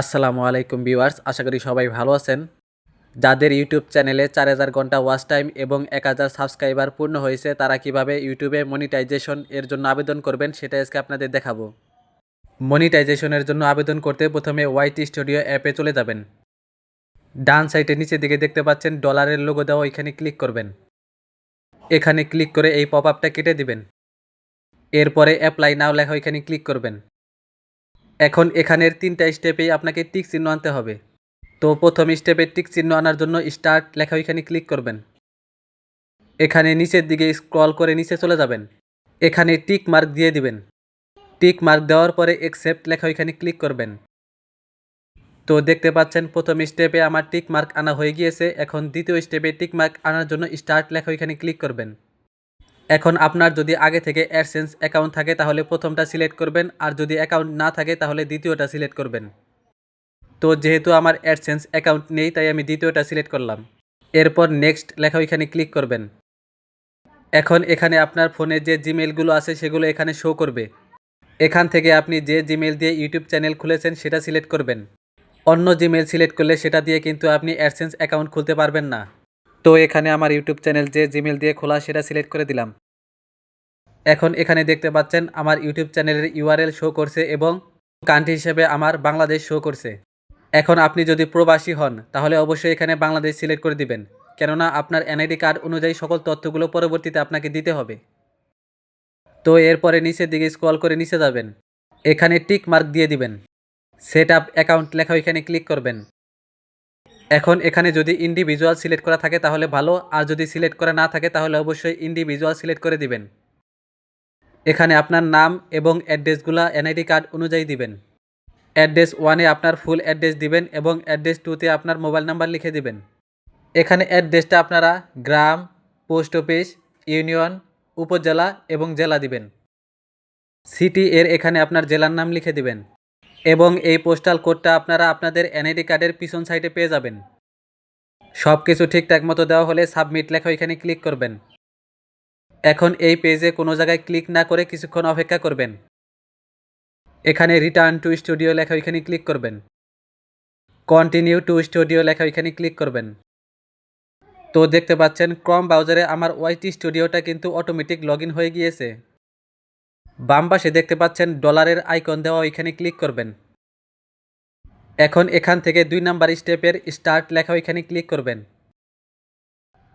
আসসালামু আলাইকুম ভিউয়ার্স, আশা করি সবাই ভালো আছেন। যাদের ইউটিউব চ্যানেলে চার হাজার ঘণ্টা ওয়াচ টাইম এবং এক হাজার সাবস্ক্রাইবার পূর্ণ হয়েছে, তারা কীভাবে ইউটিউবে মনিটাইজেশন এর জন্য আবেদন করবেন সেটা আজকে আপনাদের দেখাবো। মনিটাইজেশনের জন্য আবেদন করতে প্রথমে ওয়াইটি স্টুডিও অ্যাপে চলে যাবেন। ডান সাইডে নিচের দিকে দেখতে পাচ্ছেন ডলারের লোগো দেওয়া এখানে ক্লিক করবেন। এখানে ক্লিক করে এই পপ আপটা কেটে দিবেন। এরপরে অ্যাপ্লাই নাও লেখা এখানে ক্লিক করবেন। এখন এখানের তিনটা স্টেপেই আপনাকে টিক চিহ্ন আনতে হবে। তো প্রথম স্টেপে টিক চিহ্ন আনার জন্য স্টার্ট লেখা ওইখানে ক্লিক করবেন। এখানে নিচের দিকে স্ক্রল করে নিচে চলে যাবেন। এখানে টিক মার্ক দিয়ে দিবেন। টিক মার্ক দেওয়ার পরে একসেপ্ট লেখা ওইখানে ক্লিক করবেন। তো দেখতে পাচ্ছেন প্রথম স্টেপে আমার টিক মার্ক আনা হয়ে গিয়েছে। এখন দ্বিতীয় স্টেপে টিক মার্ক আনার জন্য স্টার্ট লেখা ওইখানে ক্লিক করবেন। এখন আপনার যদি আগে থেকে অ্যাডসেন্স অ্যাকাউন্ট থাকে, তাহলে প্রথমটা সিলেক্ট করবেন, আর যদি অ্যাকাউন্ট না থাকে, তাহলে দ্বিতীয়টা সিলেক্ট করবেন। তো যেহেতু আমার অ্যাডসেন্স অ্যাকাউন্ট নেই, তাই আমি দ্বিতীয়টা সিলেক্ট করলাম। এরপর নেক্সট লেখা ওইখানে ক্লিক করবেন। এখন এখানে আপনার ফোনে যে জিমেলগুলো আছে, সেগুলো এখানে শো করবে। এখান থেকে আপনি যে জিমেল দিয়ে ইউটিউব চ্যানেল খুলেছেন, সেটা সিলেক্ট করবেন। অন্য জিমেল সিলেক্ট করলে সেটা দিয়ে কিন্তু আপনি অ্যাডসেন্স অ্যাকাউন্ট খুলতে পারবেন না। তো এখানে আমার ইউটিউব চ্যানেল যে জিমেল দিয়ে খোলা সেটা সিলেক্ট করে দিলাম। এখন এখানে দেখতে পাচ্ছেন আমার ইউটিউব চ্যানেলের ইউআরএল শো করছে এবং কান্ট্রি হিসেবে আমার বাংলাদেশ শো করছে। এখন আপনি যদি প্রবাসী হন, তাহলে অবশ্যই এখানে বাংলাদেশ সিলেক্ট করে দিবেন। কেননা আপনার এনআইডি কার্ড অনুযায়ী সকল তথ্যগুলো পরবর্তীতে আপনাকে দিতে হবে। তো এরপরে নিচের দিকে স্ক্রল করে নিচে যাবেন। এখানে টিক মার্ক দিয়ে দিবেন। সেট আপ অ্যাকাউন্ট লেখা ওইখানে ক্লিক করবেন। এখন এখানে যদি ইন্ডিভিজুয়াল সিলেক্ট করা থাকে তাহলে ভালো, আর যদি সিলেক্ট করা না থাকে তাহলে অবশ্যই ইন্ডিভিজুয়াল সিলেক্ট করে দিবেন। এখানে আপনার নাম এবং অ্যাড্রেসগুলা এনআইডি কার্ড অনুযায়ী দিবেন। অ্যাড্রেস ওয়ানে আপনার ফুল অ্যাড্রেস দিবেন এবং অ্যাড্রেস টুতে আপনার মোবাইল নাম্বার লিখে দিবেন। এখানে অ্যাড্রেসটা আপনারা গ্রাম পোস্ট অফিস ইউনিয়ন উপজেলা এবং জেলা দিবেন। সিটি এর এখানে আপনার জেলার নাম লিখে দিবেন। এবং এই পোস্টাল কোডটা আপনারা আপনাদের এনআইডি কার্ডের পিছন সাইডে পেয়ে যাবেন। সব কিছু ঠিকঠাক মতো দেওয়া হলে সাবমিট লেখা এখানে ক্লিক করবেন। এখন এই পেজে কোনো জায়গায় ক্লিক না করে কিছুক্ষণ অপেক্ষা করবেন। এখানে রিটার্ন টু স্টুডিও লেখা ওইখানে ক্লিক করবেন। কন্টিনিউ টু স্টুডিও লেখা ওইখানে ক্লিক করবেন। তো দেখতে পাচ্ছেন ক্রম ব্রাউজারে আমার ওয়াইটি স্টুডিওটা কিন্তু অটোমেটিক লগ হয়ে গিয়েছে। বাম পাশে দেখতে পাচ্ছেন ডলারের আইকন দেওয়া ওইখানে ক্লিক করবেন। এখন এখান থেকে দুই নাম্বার স্টেপের স্টার্ট লেখা ওইখানে ক্লিক করবেন।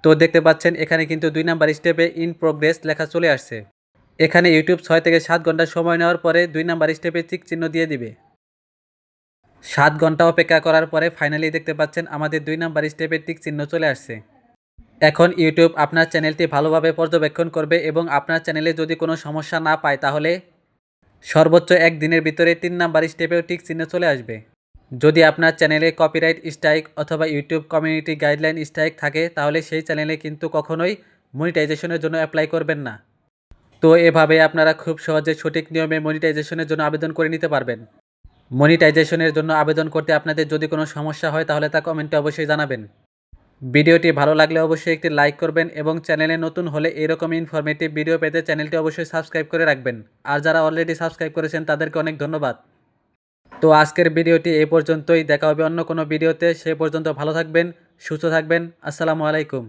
তো দেখতে পাচ্ছেন এখানে কিন্তু দুই নাম্বার স্টেপে ইন প্রোগ্রেস লেখা চলে আসছে। এখানে ইউটিউব ছয় থেকে সাত ঘণ্টা সময় নেওয়ার পরে দুই নাম্বার স্টেপে চিক চিহ্ন দিয়ে দিবে। সাত ঘণ্টা অপেক্ষা করার পরে ফাইনালি দেখতে পাচ্ছেন আমাদের দুই নাম্বার স্টেপে টিক চিহ্ন চলে আসছে। এখন ইউটিউব আপনার চ্যানেলটি ভালোভাবে পর্যবেক্ষণ করবে এবং আপনার চ্যানেলে যদি কোনো সমস্যা না পায় তাহলে সর্বোচ্চ এক দিনের ভিতরে তিন নাম্বার স্টেপেও টিক চিহ্ন চলে আসবে। যদি আপনার চ্যানেলে কপিরাইট স্ট্রাইক অথবা ইউটিউব কমিউনিটি গাইডলাইন স্ট্রাইক থাকে, তাহলে সেই চ্যানেলে কিন্তু কখনোই মনিটাইজেশনের জন্য অ্যাপ্লাই করবেন না। তো এভাবে আপনারা খুব সহজে সঠিক নিয়মে মনিটাইজেশনের জন্য আবেদন করে নিতে পারবেন। মনিটাইজেশনের জন্য আবেদন করতে আপনাদের যদি কোনো সমস্যা হয় তাহলে তা কমেন্টে অবশ্যই জানাবেন। ভিডিওটি ভালো লাগলে অবশ্যই একটি লাইক করবেন এবং চ্যানেলে নতুন হলে এরকম ইনফরমেটিভ ভিডিও পেতে চ্যানেলটি অবশ্যই সাবস্ক্রাইব করে রাখবেন। আর যারা অলরেডি সাবস্ক্রাইব করেছেন, তাদেরকে অনেক ধন্যবাদ। তো আজকের ভিডিওটি এ পর্যন্তই। দেখা হবে অন্য কোনো ভিডিওতে সে পর্যন্ত ভালো থাকবেন, সুস্থ থাকবেন। আসসালামু আলাইকুম।